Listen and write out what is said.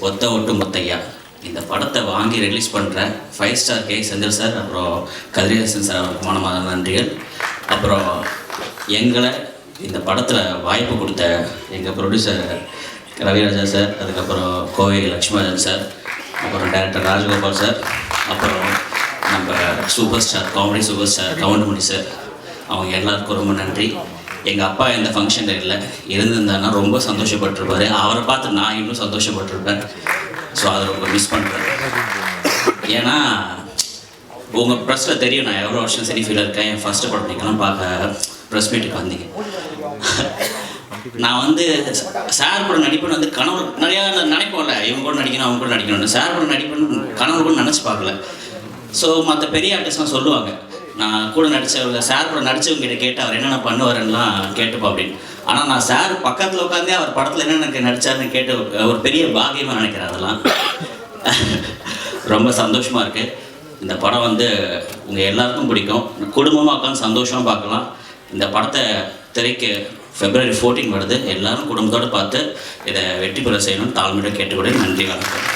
ஒத்த ஒட்டு மொத்தையா இந்த படத்தை வாங்கி ரிலீஸ் பண்ணுற five star K Senthil sir அப்புறம் கதிரேசன் சார் அவருக்கு மனமான நன்றிகள். அப்புறம் எங்களை இந்த படத்தில் வாய்ப்பு கொடுத்த எங்கள் ப்ரொடியூசர் ரவிராஜா சார் அதுக்கப்புறம் கோவை லட்சுமணன் சார் அப்புறம் டேரக்டர் ராஜகோபால் சார் அப்புறம் நம்ம super star comedy super star Goundamani sir அவங்க எல்லாருக்கும் ரொம்ப நன்றி. எங்கள் அப்பா இந்த ஃபங்க்ஷனில் இல்லை. இருந்திருந்தாருன்னா ரொம்ப சந்தோஷப்பட்டிருப்பாரு. அவரை பார்த்து நான் இன்னும் சந்தோஷப்பட்டிருப்பேன். ஸோ அதை ரொம்ப மிஸ் பண்ணுறேன் ஏன்னா உங்கள் ப்ரெஸ்ஸில் தெரியும் நான் எவ்வளோ வருஷம் சரி ஃபீல் இருக்கேன். என் ஃபஸ்ட்டு படம் நீங்களாம் பார்க்க ப்ரெஸ் மீட்டுக்கு வந்தீங்க. நான் வந்து சார் கூட நடிப்புன்னு வந்து கனவு நிறையா நினைப்போம்ல இவங்க கூட நடிக்கணும் அவங்க கூட நடிக்கணும்னு. சார் கூட நடிப்புன்னு கனவு கூட நினச்சி பார்க்கல. ஸோ மற்ற பெரிய ஆர்டிஸ்ட்லாம் சொல்லுவாங்க. நான் கூட நடித்தவங்க சார் கூட நடித்தவங்க கிட்ட கேட்டு அவர் என்னென்ன பண்ணுவாருலாம் கேட்டுப்பா அப்படின்னு. ஆனால் நான் சார் பக்கத்தில் உட்காந்தே அவர் படத்தில் என்னென்ன நடிச்சாருன்னு கேட்டு ஒரு பெரிய பாகியமாக நினைக்கிறேன் அதெல்லாம். ரொம்ப சந்தோஷமாக இருக்குது இந்த படம் வந்து உங்கள் எல்லாருக்கும் பிடிக்கும். குடும்பமாக உட்காந்து சந்தோஷமாக பார்க்கலாம். இந்த படத்தை திரைக்கு ஃபெப்ரவரி 14 வருது. எல்லாரும் குடும்பத்தோடு பார்த்து இதை வெற்றி பெற செய்யணும்னு தாழ்மையோட கேட்டுக்கொண்டு நன்றி வணக்கம்.